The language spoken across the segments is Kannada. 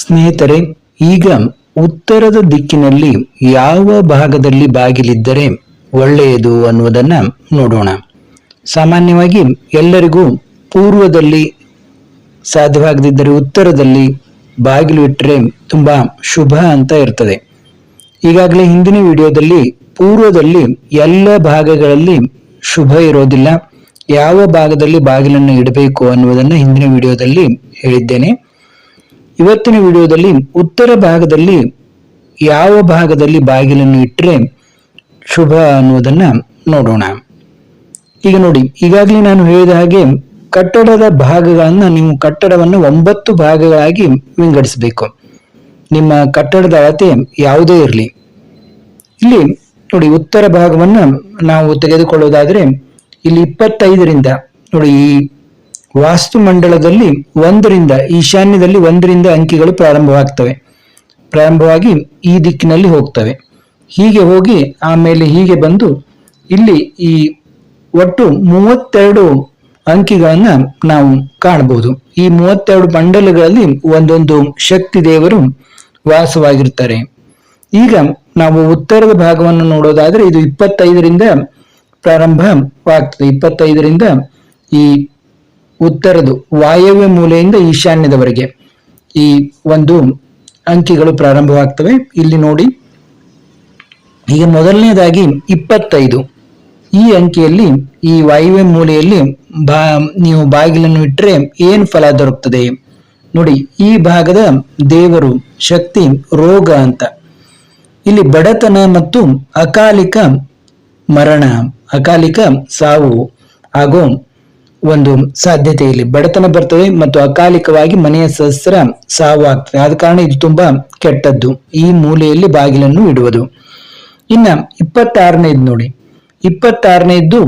ಸ್ನೇಹಿತರೆ, ಈಗ ಉತ್ತರದ ದಿಕ್ಕಿನಲ್ಲಿ ಯಾವ ಭಾಗದಲ್ಲಿ ಬಾಗಿಲಿದ್ದರೆ ಒಳ್ಳೆಯದು ಅನ್ನುವುದನ್ನು ನೋಡೋಣ. ಸಾಮಾನ್ಯವಾಗಿ ಎಲ್ಲರಿಗೂ ಪೂರ್ವದಲ್ಲಿ ಸಾಧ್ಯವಾಗದಿದ್ದರೆ ಉತ್ತರದಲ್ಲಿ ಬಾಗಿಲು ಇಟ್ಟರೆ ತುಂಬ ಶುಭ ಅಂತ ಇರ್ತದೆ. ಈಗಾಗಲೇ ಹಿಂದಿನ ವಿಡಿಯೋದಲ್ಲಿ ಪೂರ್ವದಲ್ಲಿ ಎಲ್ಲ ಭಾಗಗಳಲ್ಲಿ ಶುಭ ಇರೋದಿಲ್ಲ. ಯಾವ ಭಾಗದಲ್ಲಿ ಬಾಗಿಲನ್ನು ಇಡಬೇಕು ಅನ್ನುವುದನ್ನು ಹಿಂದಿನ ವಿಡಿಯೋದಲ್ಲಿ ಹೇಳಿದ್ದೇನೆ. ಇವತ್ತಿನ ವಿಡಿಯೋದಲ್ಲಿ ಉತ್ತರ ಭಾಗದಲ್ಲಿ ಯಾವ ಭಾಗದಲ್ಲಿ ಬಾಗಿಲನ್ನು ಇಟ್ಟರೆ ಶುಭ ಅನ್ನುವುದನ್ನು ನೋಡೋಣ. ಈಗ ನೋಡಿ, ಈಗಾಗಲೇ ನಾನು ಹೇಳಿದ ಹಾಗೆ ಕಟ್ಟಡದ ಭಾಗಗಳನ್ನು ನೀವು ಕಟ್ಟಡವನ್ನು ಒಂಬತ್ತು ಭಾಗಗಳಾಗಿ ವಿಂಗಡಿಸಬೇಕು. ನಿಮ್ಮ ಕಟ್ಟಡದ ಅಳತೆ ಯಾವುದೇ ಇರಲಿ. ಇಲ್ಲಿ ನೋಡಿ, ಉತ್ತರ ಭಾಗವನ್ನು ನಾವು ತೆಗೆದುಕೊಳ್ಳೋದಾದರೆ ಇಲ್ಲಿ ಇಪ್ಪತ್ತೈದರಿಂದ ನೋಡಿ, ಈ ವಾಸ್ತು ಮಂಡಳದಲ್ಲಿ ಒಂದರಿಂದ, ಈಶಾನ್ಯದಲ್ಲಿ ಒಂದರಿಂದ ಅಂಕಿಗಳು ಪ್ರಾರಂಭವಾಗ್ತವೆ. ಪ್ರಾರಂಭವಾಗಿ ಈ ದಿಕ್ಕಿನಲ್ಲಿ ಹೋಗ್ತವೆ. ಹೀಗೆ ಹೋಗಿ ಆಮೇಲೆ ಹೀಗೆ ಬಂದು ಇಲ್ಲಿ ಈ ಒಟ್ಟು ಮೂವತ್ತೆರಡು ಅಂಕಿಗಳನ್ನ ನಾವು ಕಾಣಬಹುದು. ಈ ಮೂವತ್ತೆರಡು ಮಂಡಲಗಳಲ್ಲಿ ಒಂದೊಂದು ಶಕ್ತಿ ದೇವರು ವಾಸವಾಗಿರ್ತಾರೆ ಈಗ ನಾವು ಉತ್ತರದ ಭಾಗವನ್ನು ನೋಡೋದಾದ್ರೆ ಇದು ಇಪ್ಪತ್ತೈದರಿಂದ ಪ್ರಾರಂಭವಾಗ್ತದೆ. ಇಪ್ಪತ್ತೈದರಿಂದ ಈ ಉತ್ತರದು ವಾಯವ್ಯ ಮೂಲೆಯಿಂದ ಈಶಾನ್ಯದವರೆಗೆ. ಈ ಒಂದು ಅಂಕಿಗಳು ಪ್ರಾರಂಭವಾಗ್ತವೆ. ಇಲ್ಲಿ ನೋಡಿ. ಈಗ ಮೊದಲನೇದಾಗಿ ಇಪ್ಪತ್ತೈದು. ಈ ಅಂಕಿಯಲ್ಲಿ, ಈ ವಾಯುವ್ಯ ಮೂಲೆಯಲ್ಲಿ ಬಾ, ನೀವು ಬಾಗಿಲನ್ನು ಇಟ್ಟರೆ ಏನು ಫಲ ದೊರಕ್ತದೆ? ನೋಡಿ, ಈ ಭಾಗದ ದೇವರು, ಶಕ್ತಿ, ರೋಗ ಅಂತ. ಇಲ್ಲಿ ಬಡತನ ಮತ್ತು ಅಕಾಲಿಕ ಮರಣ, ಅಕಾಲಿಕ ಸಾವು ಆಗೋ ಒಂದು ಸಾಧ್ಯತೆ ಇಲ್ಲಿ ಬಡತನ ಬರ್ತದೆ ಮತ್ತು ಅಕಾಲಿಕವಾಗಿ ಮನೆಯ ಸಹಸ್ರ ಸಾವು ಆಗ್ತದೆ ಆದ ಕಾರಣ ಇದು ತುಂಬಾ ಕೆಟ್ಟದ್ದು. ಈ ಮೂಲೆಯಲ್ಲಿ ಬಾಗಿಲನ್ನು ಇಡುವುದು. ಇನ್ನ ಇಪ್ಪತ್ತಾರನೇದು ನೋಡಿ. ಇಪ್ಪತ್ತಾರನೇದ್ದು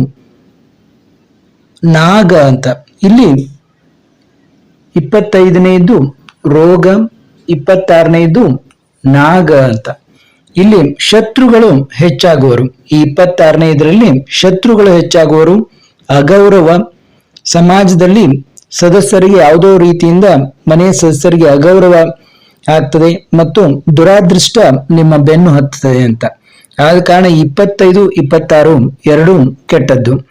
ನಾಗ ಅಂತ. ಇಲ್ಲಿ ಇಪ್ಪತ್ತೈದನೇದು ರೋಗ ಇಪ್ಪತ್ತಾರನೇದು ನಾಗ ಅಂತ. ಇಲ್ಲಿ ಶತ್ರುಗಳು ಹೆಚ್ಚಾಗುವರು. ಈ ಇಪ್ಪತ್ತಾರನೇ ಇದರಲ್ಲಿ ಶತ್ರುಗಳು ಹೆಚ್ಚಾಗುವರು. ಅಗೌರವ ಸಮಾಜದಲ್ಲಿ ಸದಸ್ಯರಿಗೆ ಯಾವುದೋ ರೀತಿಯಿಂದ ಮನೆಯ ಸದಸ್ಯರಿಗೆ ಅಗೌರವ ಆಗ್ತದೆ ಮತ್ತು ದುರಾದೃಷ್ಟ ನಿಮ್ಮ ಬೆನ್ನು ಹತ್ತದೆ ಅಂತ. ಆದ ಕಾರಣ ಇಪ್ಪತ್ತೈದು, ಇಪ್ಪತ್ತಾರು ಎರಡು ಕೆಟ್ಟದ್ದು.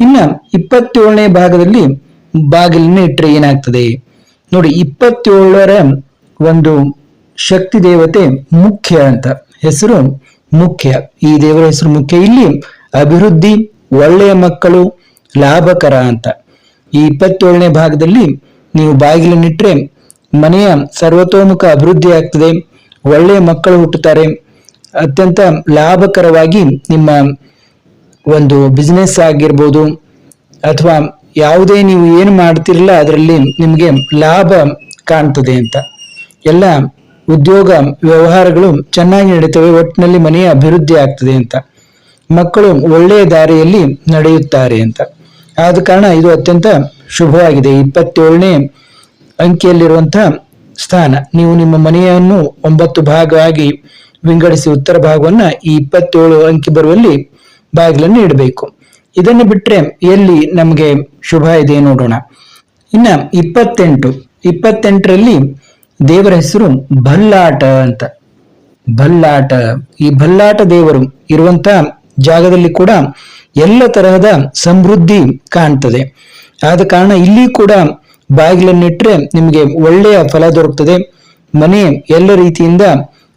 ಇನ್ನ ಇಪ್ಪತ್ತೇಳನೇ ಭಾಗದಲ್ಲಿ ಬಾಗಿಲನ್ನ ಇಟ್ಟರೆ ಏನಾಗ್ತದೆ? ನೋಡಿ, ಇಪ್ಪತ್ತೇಳರ ಒಂದು ಶಕ್ತಿ ದೇವತೆ ಮುಖ್ಯ ಅಂತ. ಹೆಸರು ಮುಖ್ಯ. ಈ ದೇವರ ಹೆಸರು ಮುಖ್ಯ. ಇಲ್ಲಿ ಅಭಿವೃದ್ಧಿ, ಒಳ್ಳೆಯ ಮಕ್ಕಳು ಲಾಭಕರ ಅಂತ. ಈ ಇಪ್ಪತ್ತೇಳನೇ ಭಾಗದಲ್ಲಿ ನೀವು ಬಾಗಿಲನ್ನಿಟ್ರೆ ಮನೆಯ ಸರ್ವತೋಮುಖ ಅಭಿವೃದ್ಧಿ ಆಗ್ತದೆ, ಒಳ್ಳೆಯ ಮಕ್ಕಳು ಹುಟ್ಟುತ್ತಾರೆ. ಅತ್ಯಂತ ಲಾಭಕರವಾಗಿ ನಿಮ್ಮ ಒಂದು ಬಿಸ್ನೆಸ್ ಆಗಿರ್ಬೋದು, ಅಥವಾ ಯಾವುದೇ ನೀವು ಏನು ಮಾಡ್ತಿರಲ್ಲ ಅದರಲ್ಲಿ ನಿಮಗೆ ಲಾಭ ಕಾಣ್ತದೆ ಅಂತ. ಎಲ್ಲ ಉದ್ಯೋಗ ವ್ಯವಹಾರಗಳು ಚೆನ್ನಾಗಿ ನಡೀತವೆ, ಒಟ್ಟಿನಲ್ಲಿ ಮನೆಯ ಅಭಿವೃದ್ಧಿ ಆಗ್ತದೆ ಅಂತ. ಮಕ್ಕಳು ಒಳ್ಳೆಯ ದಾರಿಯಲ್ಲಿ ನಡೆಯುತ್ತಾರೆ ಅಂತ. ಆದ ಕಾರಣ ಇದು ಅತ್ಯಂತ ಶುಭವಾಗಿದೆ. ಇಪ್ಪತ್ತೇಳನೇ ಅಂಕಿಯಲ್ಲಿರುವಂತಹ ಸ್ಥಾನ. ನೀವು ನಿಮ್ಮ ಮನೆಯನ್ನು ಒಂಬತ್ತು ಭಾಗವಾಗಿ ವಿಂಗಡಿಸಿ ಉತ್ತರ ಭಾಗವನ್ನ ಈ ಇಪ್ಪತ್ತೇಳು ಅಂಕಿ ಬರುವಲ್ಲಿ ಬಾಗಿಲನ್ನು ಇಡಬೇಕು. ಇದನ್ನು ಬಿಟ್ಟರೆ ಎಲ್ಲಿ ನಮಗೆ ಶುಭ ಇದೆ ನೋಡೋಣ. ಇನ್ನ ಇಪ್ಪತ್ತೆಂಟು. ಇಪ್ಪತ್ತೆಂಟರಲ್ಲಿ ದೇವರ ಹೆಸರು ಭಲ್ಲಾಟ ಅಂತ. ಭಲ್ಲಾಟ. ಈ ಭಲ್ಲಾಟ ದೇವರು ಇರುವಂತ ಜಾಗದಲ್ಲಿ ಕೂಡ ಎಲ್ಲ ತರಹದ ಸಮೃದ್ಧಿ ಕಾಣ್ತದೆ. ಆದ ಕಾರಣ ಇಲ್ಲಿ ಕೂಡ ಬಾಗಿಲನ್ನಿಟ್ರೆ ನಿಮಗೆ ಒಳ್ಳೆಯ ಫಲ ದೊರಕ್ತದೆ. ಮನೆ ಎಲ್ಲ ರೀತಿಯಿಂದ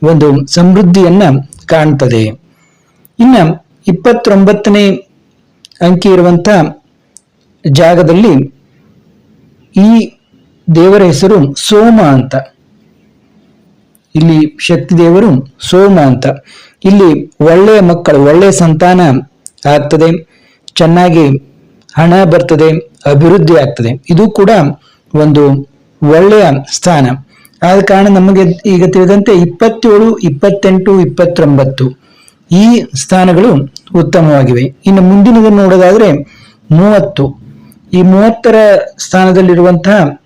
ಒಂದು ಸಮೃದ್ಧಿಯನ್ನ ಕಾಣ್ತದೆ. ಇನ್ನ ಇಪ್ಪತ್ತೊಂಬತ್ತನೇ ಅಂಕಿ ಇರುವಂತ ಜಾಗದಲ್ಲಿ ಈ ದೇವರ ಹೆಸರು ಸೋಮ ಅಂತ. ಇಲ್ಲಿ ಶಕ್ತಿ ದೇವರು ಸೋಮ ಅಂತ. ಇಲ್ಲಿ ಒಳ್ಳೆಯ ಮಕ್ಕಳು, ಒಳ್ಳೆಯ ಸಂತಾನ ಆಗ್ತದೆ, ಚೆನ್ನಾಗಿ ಹಣ ಬರ್ತದೆ, ಅಭಿವೃದ್ಧಿ ಆಗ್ತದೆ. ಇದು ಕೂಡ ಒಂದು ಒಳ್ಳೆಯ ಸ್ಥಾನ. ಆದ ಕಾರಣ ನಮಗೆ ಈಗ ತಿಳಿದಂತೆ ಇಪ್ಪತ್ತೇಳು, ಇಪ್ಪತ್ತೆಂಟು, ಇಪ್ಪತ್ತೊಂಬತ್ತು ಈ ಸ್ಥಾನಗಳು ಉತ್ತಮವಾಗಿವೆ. ಇನ್ನು ಮುಂದಿನದನ್ನು ನೋಡೋದಾದ್ರೆ ಮೂವತ್ತು. ಈ ಮೂವತ್ತರ ಸ್ಥಾನದಲ್ಲಿರುವಂತಹ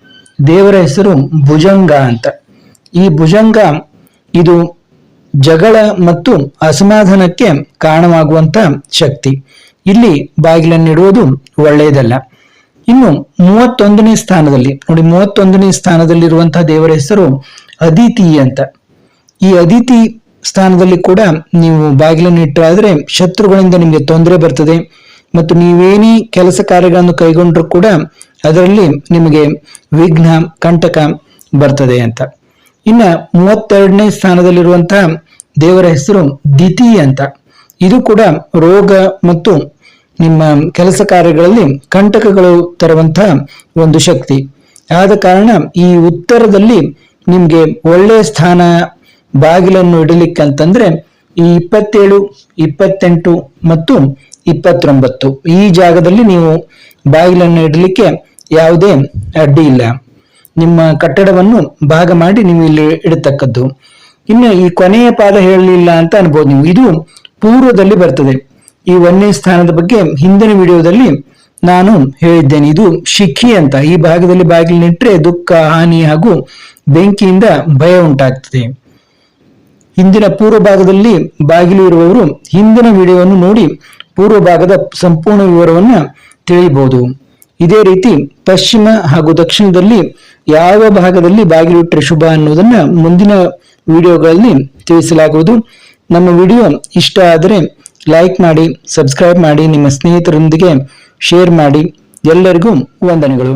ದೇವರ ಹೆಸರು ಭುಜಂಗ ಅಂತ. ಈ ಭುಜಂಗ ಇದು ಜಗಳ ಮತ್ತು ಅಸಮಾಧಾನಕ್ಕೆ ಕಾರಣವಾಗುವಂತ ಶಕ್ತಿ. ಇಲ್ಲಿ ಬಾಗಿಲನ್ನಿಡುವುದು ಒಳ್ಳೆಯದಲ್ಲ. ಇನ್ನು ಮೂವತ್ತೊಂದನೇ ಸ್ಥಾನದಲ್ಲಿ, ನೋಡಿ ಮೂವತ್ತೊಂದನೇ ಸ್ಥಾನದಲ್ಲಿರುವಂತಹ ದೇವರ ಹೆಸರು ಅದಿತಿ ಅಂತ. ಈ ಅದಿತಿ ಸ್ಥಾನದಲ್ಲಿ ಕೂಡ ನೀವು ಬಾಗಿಲನ್ನು ಇಟ್ಟರಾದ್ರೆ ಶತ್ರುಗಳಿಂದ ನಿಮಗೆ ತೊಂದರೆ ಬರ್ತದೆ. ಮತ್ತು ನೀವೇನೇ ಕೆಲಸ ಕಾರ್ಯಗಳನ್ನು ಕೈಗೊಂಡರೂ ಕೂಡ ಅದರಲ್ಲಿ ನಿಮಗೆ ವಿಘ್ನ, ಕಂಟಕ ಬರ್ತದೆ ಅಂತ. ಇನ್ನ ಮೂವತ್ತೆರಡನೇ ಸ್ಥಾನದಲ್ಲಿರುವಂತಹ ದೇವರ ಹೆಸರು ದಿತಿ ಅಂತ. ಇದು ಕೂಡ ರೋಗ ಮತ್ತು ನಿಮ್ಮ ಕೆಲಸ ಕಾರ್ಯಗಳಲ್ಲಿ ಕಂಟಕಗಳು ತರುವಂತಹ ಒಂದು ಶಕ್ತಿ. ಆದ ಕಾರಣ ಈ ಉತ್ತರದಲ್ಲಿ ನಿಮ್ಗೆ ಒಳ್ಳೆಯ ಸ್ಥಾನ ಬಾಗಿಲನ್ನು ಇಡಲಿಕ್ಕೆ ಅಂತಂದ್ರೆ ಈ ಇಪ್ಪತ್ತೇಳು, ಇಪ್ಪತ್ತೆಂಟು ಮತ್ತು ಇಪ್ಪತ್ತೊಂಬತ್ತು. ಈ ಜಾಗದಲ್ಲಿ ನೀವು ಬಾಗಿಲನ್ನು ಇಡಲಿಕ್ಕೆ ಯಾವುದೇ ಅಡ್ಡಿ ಇಲ್ಲ. ನಿಮ್ಮ ಕಟ್ಟಡವನ್ನು ಭಾಗ ಮಾಡಿ ನೀವು ಇಲ್ಲಿ ಇಡತಕ್ಕದ್ದು. ಇನ್ನು ಈ ಕೊನೆಯ ಪಾದ ಹೇಳಲಿಲ್ಲ ಅಂತ ಅನ್ಬೋದು ನೀವು. ಇದು ಪೂರ್ವದಲ್ಲಿ ಬರ್ತದೆ. ಈ ಒಂದನೇ ಸ್ಥಾನದ ಬಗ್ಗೆ ಹಿಂದಿನ ವಿಡಿಯೋದಲ್ಲಿ ನಾನು ಹೇಳಿದ್ದೇನೆ. ಇದು ಶಿಖಿ ಅಂತ. ಈ ಭಾಗದಲ್ಲಿ ಬಾಗಿಲಿನಿಟ್ರೆ ದುಃಖ, ಹಾನಿ ಹಾಗೂ ಬೆಂಕಿಯಿಂದ ಭಯ ಉಂಟಾಗ್ತದೆ. ಹಿಂದಿನ ಪೂರ್ವ ಭಾಗದಲ್ಲಿ ಬಾಗಿಲು ಇರುವವರು ಹಿಂದಿನ ವಿಡಿಯೋವನ್ನು ನೋಡಿ ಪೂರ್ವ ಭಾಗದ ಸಂಪೂರ್ಣ ವಿವರವನ್ನ ತಿಳಿಯಬಹುದು ಇದೇ ರೀತಿ ಪಶ್ಚಿಮ ಹಾಗೂ ದಕ್ಷಿಣದಲ್ಲಿ ಯಾವ ಭಾಗದಲ್ಲಿ ಬಾಗಿಲುಟ್ಟರೆ ಶುಭ ಅನ್ನೋದನ್ನ ಮುಂದಿನ ವಿಡಿಯೋಗಳಲ್ಲಿ ತಿಳಿಸಲಾಗುವುದು. ನಮ್ಮ ವಿಡಿಯೋ ಇಷ್ಟ ಆದರೆ ಲೈಕ್ ಮಾಡಿ, ಸಬ್ಸ್ಕ್ರೈಬ್ ಮಾಡಿ, ನಿಮ್ಮ ಸ್ನೇಹಿತರೊಂದಿಗೆ ಶೇರ್ ಮಾಡಿ. ಎಲ್ಲರಿಗೂ ವಂದನೆಗಳು.